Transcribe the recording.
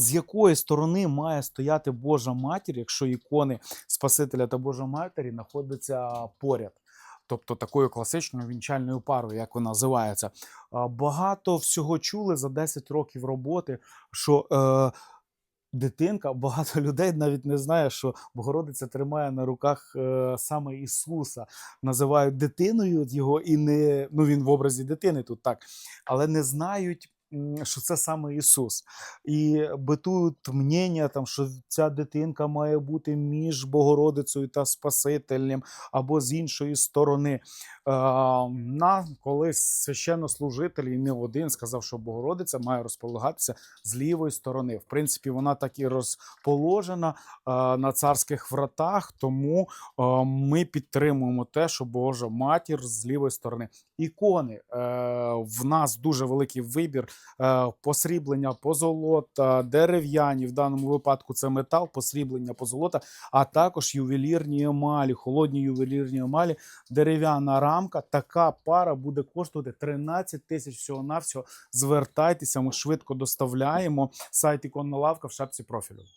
з якої сторони має стояти Божа матір, якщо ікони Спасителя та Божої Матері знаходяться поряд. Тобто такою класичною вінчальною парою, як вона називається. Багато всього чули за 10 років роботи, що е, дитинка, багато людей навіть не знає, що Богородиця тримає на руках е, саме Ісуса. Називають дитиною його, і не ну він в образі дитини тут так, але не знають. Що це саме Ісус, і битують мнення, там, що ця дитинка має бути між Богородицею та Спасителем, або з іншої сторони. На колись священнослужитель і не один сказав, що Богородиця має розполагатися з лівої сторони. В принципі, вона так і розположена на царських вратах, тому ми підтримуємо те, що Божа матір з лівої сторони. Ікони е, в нас дуже великий вибір посріблення, позолота, дерев'яні. В даному випадку це метал, посріблення, позолота, а також ювелірні емалі, холодні ювелірні емалі, дерев'яна рамка. Така пара буде коштувати 13 тисяч всього навсього Звертайтеся, ми швидко доставляємо. Сайт іконна лавка в шапці профілю.